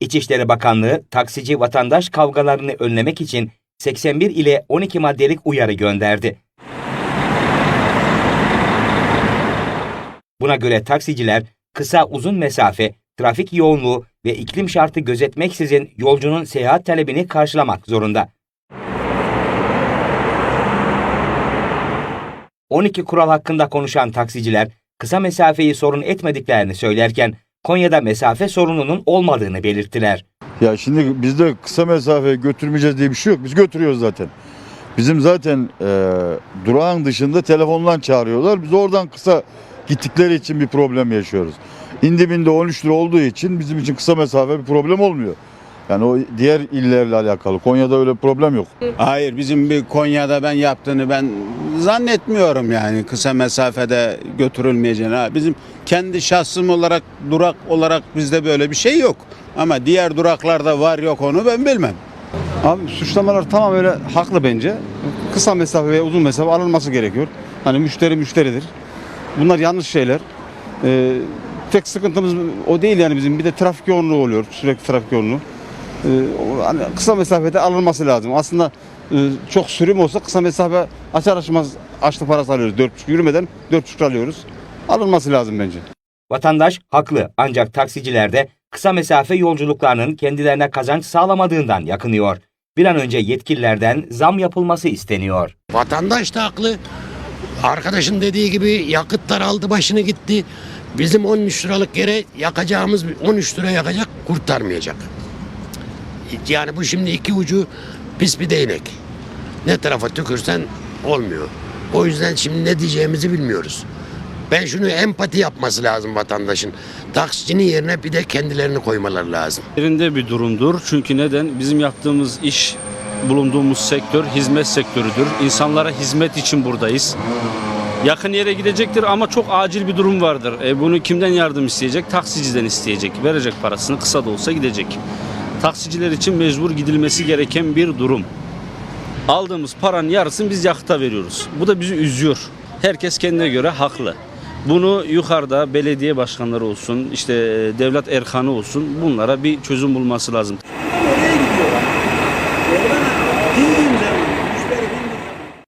İçişleri Bakanlığı taksici vatandaş kavgalarını önlemek için 81 ile 12 maddelik uyarı gönderdi. Buna göre taksiciler kısa uzun mesafe, trafik yoğunluğu ve iklim şartı gözetmeksizin yolcunun seyahat talebini karşılamak zorunda. 12 kural hakkında konuşan taksiciler kısa mesafeyi sorun etmediklerini söylerken Konya'da mesafe sorununun olmadığını belirttiler. Ya şimdi bizde kısa mesafe götürmeyeceğiz diye bir şey yok. Biz götürüyoruz zaten. Bizim zaten e, durağın dışında telefondan çağırıyorlar. Biz oradan kısa gittikleri için bir problem yaşıyoruz. İndibinde 13 lira olduğu için bizim için kısa mesafe bir problem olmuyor. Yani o diğer illerle alakalı. Konya'da öyle bir problem yok. Hayır bizim bir Konya'da ben yaptığını ben zannetmiyorum yani kısa mesafede götürülmeyeceğini. Ha, Bizim kendi şahsım olarak durak olarak bizde böyle bir şey yok. Ama diğer duraklarda var yok onu ben bilmem. Abi suçlamalar tamamen öyle haklı bence. Kısa mesafe ve uzun mesafe alınması gerekiyor. Hani müşteri müşteridir. Bunlar yanlış şeyler. Ee, tek sıkıntımız o değil yani bizim. Bir de trafik yoğunluğu oluyor. Sürekli trafik yoğunluğu. Ee, hani kısa mesafede alınması lazım. Aslında e, çok sürüm olsa kısa mesafe açar açmaz açlı parası alıyoruz. 4,5 yürümeden 4,5 lira alıyoruz. Alınması lazım bence. Vatandaş haklı ancak taksiciler de kısa mesafe yolculuklarının kendilerine kazanç sağlamadığından yakınıyor. Bir an önce yetkililerden zam yapılması isteniyor. Vatandaş da haklı. Arkadaşın dediği gibi yakıtlar aldı başını gitti. Bizim 13 liralık yere yakacağımız 13 lira yakacak kurtarmayacak. Yani bu şimdi iki ucu pis bir değnek. Ne tarafa tükürsen olmuyor. O yüzden şimdi ne diyeceğimizi bilmiyoruz. Ben şunu empati yapması lazım vatandaşın. Taksicinin yerine bir de kendilerini koymaları lazım. Yerinde bir durumdur. Çünkü neden? Bizim yaptığımız iş, bulunduğumuz sektör hizmet sektörüdür. İnsanlara hizmet için buradayız. Yakın yere gidecektir ama çok acil bir durum vardır. E bunu kimden yardım isteyecek? Taksiciden isteyecek. Verecek parasını kısa da olsa gidecek. Taksiciler için mecbur gidilmesi gereken bir durum. Aldığımız paranın yarısını biz yakıta veriyoruz. Bu da bizi üzüyor. Herkes kendine göre haklı. Bunu yukarıda belediye başkanları olsun, işte e, devlet erkanı olsun bunlara bir çözüm bulması lazım. Nereye gidiyorlar? Yerden